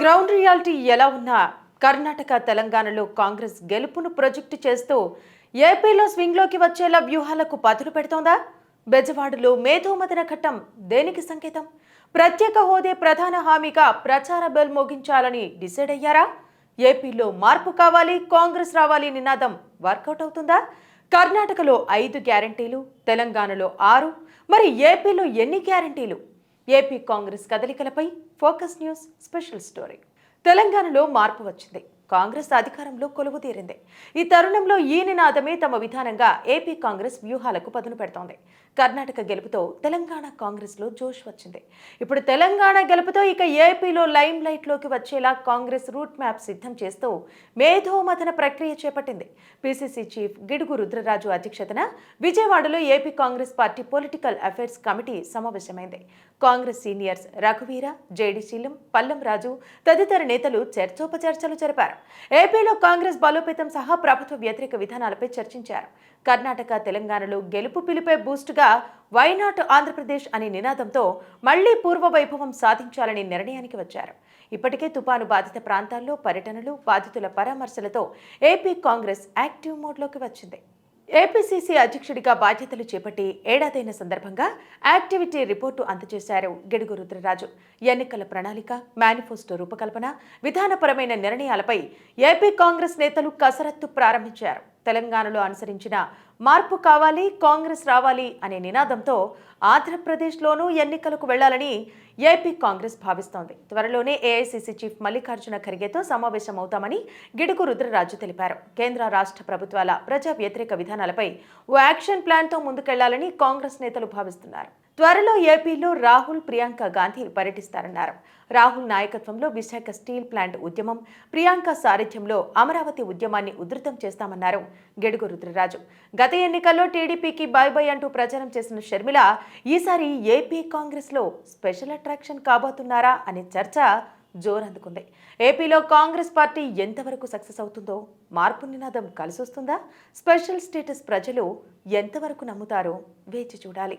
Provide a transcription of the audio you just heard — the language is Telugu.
గ్రౌండ్ రియాలిటీ ఎలా ఉన్నా కర్ణాటక తెలంగాణలో కాంగ్రెస్ గెలుపును ప్రొజెక్ట్ చేస్తూ ఏపీలో స్వింగ్లోకి వచ్చేలా వ్యూహాలకు పదులు పెడుతోందా? బెజవాడలో మేధోమదన ఘట్టం దేనికి సంకేతం? ప్రత్యేక హోదే ప్రధాన హామీగా ప్రచార బెల్ మోగించాలని డిసైడ్ అయ్యారా? ఏపీలో మార్పు కావాలి కాంగ్రెస్ రావాలి నినాదం వర్కౌట్ అవుతుందా? కర్ణాటకలో ఐదు గ్యారంటీలు తెలంగాణలో ఆరు మరి ఏపీలో ఎన్ని గ్యారంటీలు? ఏపీ కాంగ్రెస్ కదలికలపై ఫోకస్ న్యూస్ స్పెషల్ స్టోరీ. తెలంగాణలో మార్పు వచ్చింది. కాంగ్రెస్ అధికారంలో కొలువు తీరింది ఈ తరుణంలో ఈ నినాదమే తమ విధానంగా ఏపీ కాంగ్రెస్ వ్యూహాలకు పదును పెడుతోంది. కర్ణాటక గెలుపుతో తెలంగాణ కాంగ్రెస్లో జోష్ వచ్చింది. ఇప్పుడు తెలంగాణ గెలుపుతో ఇక ఏపీలో లైమ్ లైట్లోకి వచ్చేలా కాంగ్రెస్ రూట్ మ్యాప్ సిద్ధం చేస్తూ మేధోమథన ప్రక్రియ చేపట్టింది. పిసిసి చీఫ్ గిడుగు రుద్రరాజు అధ్యక్షతన విజయవాడలో AP Congress party political affairs committee సమావేశమైంది. Congress seniors రఘువీర జేడి శీలం పల్లం రాజు తదితర నేతలు చర్చోపచర్చలు జరిపారు. ఏపీలో కాంగ్రెస్ బలోపేతం సహా ప్రభుత్వ వ్యతిరేక విధానాలపై చర్చించారు. కర్ణాటక తెలంగాణలో గెలుపు పిలిపే బూస్టుగా వైనాట్ ఆంధ్రప్రదేశ్ అనే నినాదంతో మళ్ళీ పూర్వ వైభవం సాధించాలని నిర్ణయానికి వచ్చారు. ఇప్పటికే తుపాను బాధిత ప్రాంతాల్లో పర్యటనలు బాధితుల పరామర్శలతో ఏపీ కాంగ్రెస్ యాక్టివ్ మోడ్లోకి వచ్చింది. ఏపీసీసీ అధ్యక్షుడిగా బాధ్యతలు చేపట్టి ఏడాదైన సందర్భంగా యాక్టివిటీ రిపోర్టు అందజేశారు గిడుగు రుద్రరాజు. ఎన్నికల ప్రణాళిక మేనిఫెస్టో రూపకల్పన విధానపరమైన నిర్ణయాలపై ఏపీ కాంగ్రెస్ నేతలు కసరత్తు ప్రారంభించారు. తెలంగాణలో అనుసరించిన మార్పు కావాలి కాంగ్రెస్ రావాలి అనే నినాదంతో ఆంధ్రప్రదేశ్లోనూ ఎన్నికలకు వెళ్ళాలని ఏపీ కాంగ్రెస్ భావిస్తోంది. త్వరలోనే ఏఐసీసీ చీఫ్ మల్లికార్జున ఖర్గేతో సమావేశమవుతామని గిడుగు రుద్రరాజు తెలిపారు. కేంద్ర రాష్ట్ర ప్రభుత్వాల ప్రజా వ్యతిరేక విధానాలపై ఓ యాక్షన్ ప్లాన్తో ముందుకెళ్ళాలని కాంగ్రెస్ నేతలు భావిస్తున్నారు. త్వరలో ఏపీలో రాహుల్ ప్రియాంక గాంధీ పర్యటిస్తారన్నారు. రాహుల్ నాయకత్వంలో విశాఖ స్టీల్ ప్లాంట్ ఉద్యమం ప్రియాంక సారథ్యంలో అమరావతి ఉద్యమాన్ని ఉధృతం చేస్తామన్నారు గెడుగు రుద్రరాజు. గత ఎన్నికల్లో టీడీపీకి బై బై అంటూ ప్రచారం చేసిన షర్మిల ఈసారి ఏపీ కాంగ్రెస్లో స్పెషల్ అట్రాక్షన్ కాబోతున్నారా అనే చర్చ జోరందుకుంది. ఏపీలో కాంగ్రెస్ పార్టీ ఎంతవరకు సక్సెస్ అవుతుందో మార్పు నినాదం కలిసొస్తుందా? స్పెషల్ స్టేటస్ ప్రజలు ఎంతవరకు నమ్ముతారో వేచి చూడాలి.